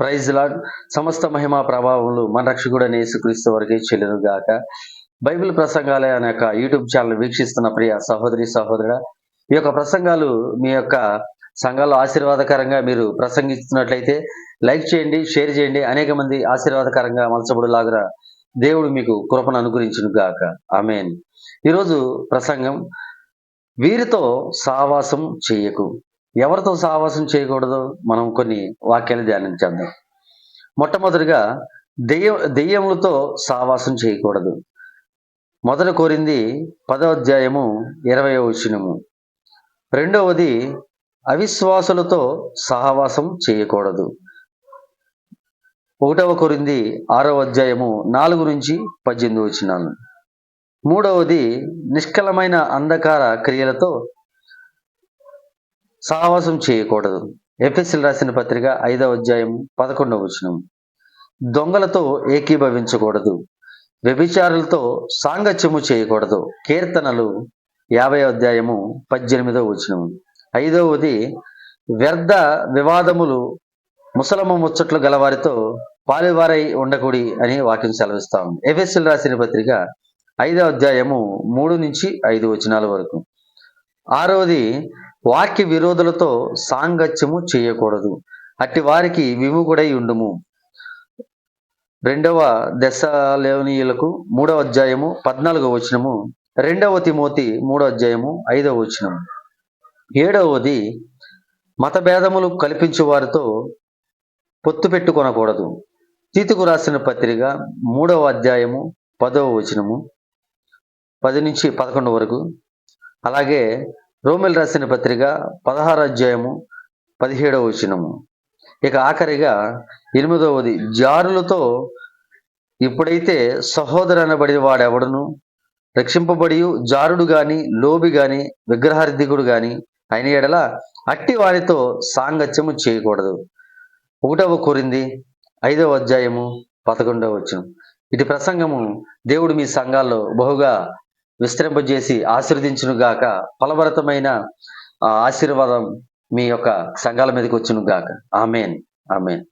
Praise lord సమస్త మహిమ ప్రభావములు మన రక్షకుడని యేసుక్రీస్తు వరకే చెల్లును గాక బైబిల్ ప్రసంగాలే అనే యొక్క యూట్యూబ్ ఛానల్ వీక్షిస్తున్న ప్రియ సహోదరి సహోదరుడ ఈ యొక్క ప్రసంగాలు మీ యొక్క సంఘాలు ఆశీర్వాదకరంగా మీరు ప్రసంగిస్తున్నట్లయితే లైక్ చేయండి షేర్ చేయండి. అనేక మంది ఆశీర్వాదకరంగా మలచబడులాగా దేవుడు మీకు కృపను అనుగ్రహించును గాక ఆమెన్. ఈరోజు ప్రసంగం వీరితో సావాసం చేయకు. ఎవరితో సావాసం చేయకూడదు? మనం కొన్ని వాక్యాలు ధ్యానించేద్దాం మొట్టమొదటిగా దెయ్యం దెయ్యములతో సావాసం చేయకూడదు. మొదట కోరింది పదో అధ్యాయము ఇరవై వచనము. రెండవది అవిశ్వాసులతో సహవాసం చేయకూడదు. ఒకటవ కొరింది ఆరవ అధ్యాయము నాలుగు నుంచి పద్దెనిమిది వచ్చినాను మూడవది నిష్కలమైన అంధకార క్రియలతో సహవాసం చేయకూడదు. ఎఫ్ఎస్ఎల్ రాసిన పత్రిక ఐదవ అధ్యాయం పదకొండవ వచనం. దొంగలతో ఏకీభవించకూడదు. వ్యభిచారులతో సాంగత్యము చేయకూడదు. కీర్తనలు యాభై అధ్యాయము పద్దెనిమిదవ వచనం. ఐదవది వ్యర్థ వివాదములు ముసలమ్మ ముచ్చట్లు గలవారితో పాలువారై ఉండకూడి అని వాక్యం సెలవిస్తాం ఎఫ్ఎస్ఎల్ రాసిన పత్రిక ఐదవ అధ్యాయము మూడు నుంచి ఐదు వచనాల వరకు. ఆరవది వాక్య విరోధులతో సాంగత్యము చేయకూడదు. అట్టి వారికి విముగుడై ఉండుము. రెండవ దశలోనియులకు మూడవ అధ్యాయము పద్నాలుగవ వచనము రెండవ తిమోతి మూడవ అధ్యాయము ఐదవ వచనం ఏడవది మతభేదములు కల్పించే వారితో పొత్తు పెట్టుకొనకూడదు. తీతుకు రాసిన పత్రిక మూడవ అధ్యాయము పదవ వచనము పది నుంచి పదకొండు వరకు. అలాగే రోమిల్ రాసిన పత్రిక పదహారు అధ్యాయము పదిహేడవ వచనము. ఇక ఆఖరిగా ఎనిమిదవది జారులతో ఇప్పుడైతే సహోదరు అనబడిన వాడెవడను? రక్షింపబడి జారుడు గాని లోబి గాని విగ్రహార్థికుడు గాని అయిన ఎడల అట్టి వారితో సాంగత్యము చేయకూడదు. ఒకటవ కోరింది ఐదవ అధ్యాయము పదకొండవ వచనం. ఇటు ప్రసంగము. దేవుడు మీ సంఘాల్లో బహుగా విస్తరింపజేసి ఆశీర్వదించును గాక ఫలభరితమైన ఆ ఆశీర్వాదం మీ యొక్క సంఘాల మీదకి వచ్చును గాక ఆమెన్. ఆమెన్.